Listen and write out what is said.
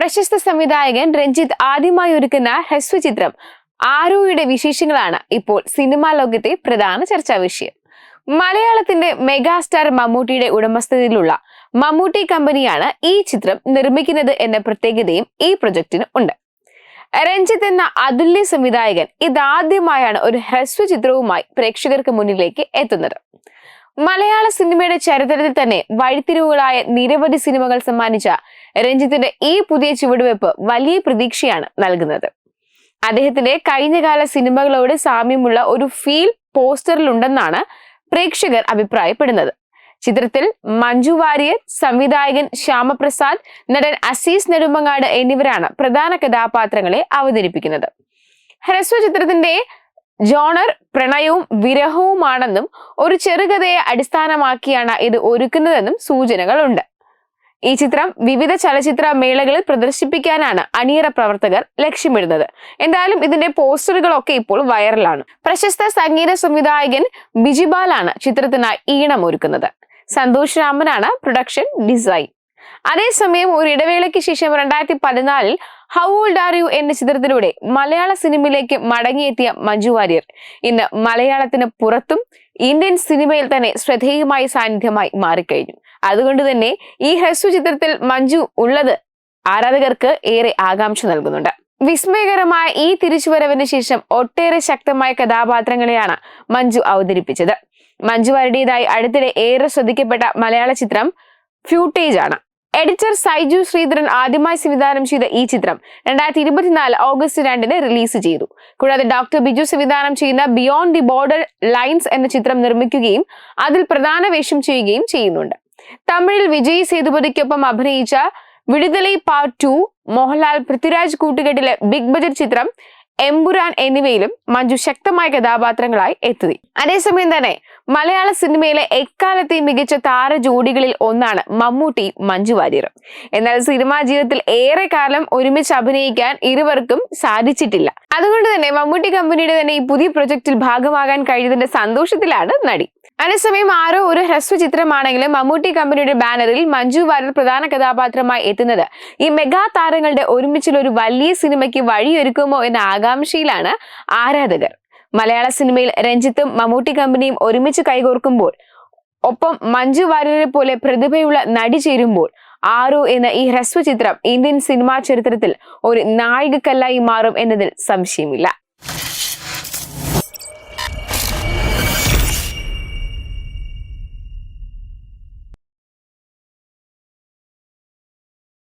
പ്രശസ്ത സംവിധായകൻ രഞ്ജിത്ത് ആദ്യമായി ഒരുക്കുന്ന ഹ്രസ്വചിത്രം ആരോയുടെ വിശേഷങ്ങളാണ് ഇപ്പോൾ സിനിമാ ലോകത്തെ പ്രധാന ചർച്ചാ വിഷയം. മലയാളത്തിന്റെ മെഗാസ്റ്റാർ മമ്മൂട്ടിയുടെ ഉടമസ്ഥതയിലുള്ള മമ്മൂട്ടി കമ്പനിയാണ് ഈ ചിത്രം നിർമ്മിക്കുന്നത് എന്ന പ്രത്യേകതയും ഈ പ്രൊജക്ടിന് ഉണ്ട്. രഞ്ജിത്ത് എന്ന അതുല്യ സംവിധായകൻ ഇതാദ്യമായാണ് ഒരു ഹ്രസ്വ ചിത്രവുമായി പ്രേക്ഷകർക്ക് മുന്നിലേക്ക് എത്തുന്നത്. മലയാള സിനിമയുടെ ചരിത്രത്തിൽ തന്നെ വഴിത്തിരിവുകളായ നിരവധി സിനിമകൾ സമ്മാനിച്ച രഞ്ജിത്തിന്റെ ഈ പുതിയ ചുവടുവെപ്പ് വലിയ പ്രതീക്ഷയാണ് നൽകുന്നത്. അദ്ദേഹത്തിന്റെ കഴിഞ്ഞകാല സിനിമകളോട് സാമ്യമുള്ള ഒരു ഫീൽ പോസ്റ്ററിലുണ്ടെന്നാണ് പ്രേക്ഷകർ അഭിപ്രായപ്പെടുന്നത്. ചിത്രത്തിൽ മഞ്ജു വാര്യർ സംവിധായകൻ ശ്യാമപ്രസാദ് നടൻ അസീസ് നെടുമങ്ങാട് എന്നിവരാണ് പ്രധാന കഥാപാത്രങ്ങളെ അവതരിപ്പിക്കുന്നത്. ഹ്രസ്വ ചിത്രത്തിന്റെ ജോണർ പ്രണയവും വിരഹവുമാണെന്നും ഒരു ചെറുകഥയെ അടിസ്ഥാനമാക്കിയാണ് ഇത് ഒരുക്കുന്നതെന്നും സൂചനകളുണ്ട്. ഈ ചിത്രം വിവിധ ചലച്ചിത്ര മേളകളിൽ പ്രദർശിപ്പിക്കാനാണ് അണിയറ പ്രവർത്തകർ ലക്ഷ്യമിടുന്നത്. എന്തായാലും ഇതിന്റെ പോസ്റ്ററുകളൊക്കെ ഇപ്പോൾ വൈറലാണ്. പ്രശസ്ത സംഗീത സംവിധായകൻ ബിജിബാലാണ് ചിത്രത്തിനായി ഈണം ഒരുക്കുന്നത് സന്തോഷ് രാമനാണ് പ്രൊഡക്ഷൻ ഡിസൈൻ. അതേസമയം ഒരു ഇടവേളയ്ക്ക് ശേഷം രണ്ടായിരത്തി പതിനാലിൽ ഹൗ ഓൾഡ് ആർ യു എന്ന ചിത്രത്തിലൂടെ മലയാള സിനിമയിലേക്ക് മടങ്ങിയെത്തിയ മഞ്ജു വാര്യർ. ഇന്ന് മലയാളത്തിന് പുറത്തും ഇന്ത്യൻ സിനിമയിൽ തന്നെ ശ്രദ്ധേയമായ സാന്നിധ്യമായി മാറിക്കഴിഞ്ഞു. അതുകൊണ്ട് തന്നെ ഈ ഹ്രസ്വ ചിത്രത്തിൽ മഞ്ജു ഉള്ളത് ആരാധകർക്ക് ഏറെ ആകാംക്ഷ നൽകുന്നുണ്ട്. വിസ്മയകരമായ ഈ തിരിച്ചുവരവിന് ശേഷം ഒട്ടേറെ ശക്തമായ കഥാപാത്രങ്ങളെയാണ് മഞ്ജു അവതരിപ്പിച്ചത്. മഞ്ജു വാര്യയുടേതായി അടുത്തിടെ ഏറെ ശ്രദ്ധിക്കപ്പെട്ട മലയാള ചിത്രം ഫ്യൂട്ടേജ് ആണ്. എഡിറ്റർ സൈജു ശ്രീധരൻ ആദ്യമായി സംവിധാനം ചെയ്ത ഈ ചിത്രം രണ്ടായിരത്തി ഇരുപത്തിനാല് ഓഗസ്റ്റ് രണ്ടിന് റിലീസ് ചെയ്തു. കൂടാതെ ഡോക്ടർ ബിജു സംവിധാനം ചെയ്യുന്ന ബിയോണ്ട് ദി ബോർഡർ ലൈൻസ് എന്ന ചിത്രം നിർമ്മിക്കുകയും അതിൽ പ്രധാന വേഷം ചെയ്യുകയും ചെയ്യുന്നുണ്ട്. തമിഴിൽ വിജയ് സേതുപതിക്കൊപ്പം അഭിനയിച്ച വിടുതലൈ പാർട്ട് ടു മോഹൻലാൽ പൃഥ്വിരാജ് കൂട്ടുകെട്ടിലെ ബിഗ് ബജറ്റ് ചിത്രം എമ്പുരാൻ എന്നിവയിലും മഞ്ജു ശക്തമായ കഥാപാത്രങ്ങളായി എത്തി. അതേസമയം തന്നെ മലയാള സിനിമയിലെ എക്കാലത്തെയും മികച്ച താര ജോഡികളിൽ ഒന്നാണ് മമ്മൂട്ടി മഞ്ജു വാര്യർ. എന്നാൽ സിനിമാ ജീവിതത്തിൽ ഏറെ കാലം ഒരുമിച്ച് അഭിനയിക്കാൻ ഇരുവർക്കും സാധിച്ചിട്ടില്ല. അതുകൊണ്ട് തന്നെ മമ്മൂട്ടി കമ്പനിയുടെ തന്നെ ഈ പുതിയ പ്രൊജക്റ്റിൽ ഭാഗമാകാൻ കഴിഞ്ഞതിന്റെ സന്തോഷത്തിലാണ് നടി. അതേസമയം ആരോ ഒരു ഹ്രസ്വ ചിത്രമാണെങ്കിലും മമ്മൂട്ടി കമ്പനിയുടെ ബാനറിൽ മഞ്ജു വാര്യർ പ്രധാന കഥാപാത്രമായി എത്തുന്നത് ഈ മെഗാ താരങ്ങളുടെ ഒരുമിച്ചുള്ള ഒരു വലിയ സിനിമയ്ക്ക് വഴിയൊരുക്കുമോ എന്ന ആകാംക്ഷയിലാണ് ആരാധകർ. മലയാള സിനിമയിൽ രഞ്ജിത്തും മമ്മൂട്ടി കമ്പനിയും ഒരുമിച്ച് കൈകോർക്കുമ്പോൾ ഒപ്പം മഞ്ജു വാര്യരെ പോലെ പ്രതിഭയുള്ള നടി ചേരുമ്പോൾ ആരു എന്ന ഈ ഹ്രസ്വ ചിത്രം ഇന്ത്യൻ സിനിമാ ചരിത്രത്തിൽ ഒരു നായികക്കല്ലായി മാറും എന്നതിൽ സംശയമില്ല.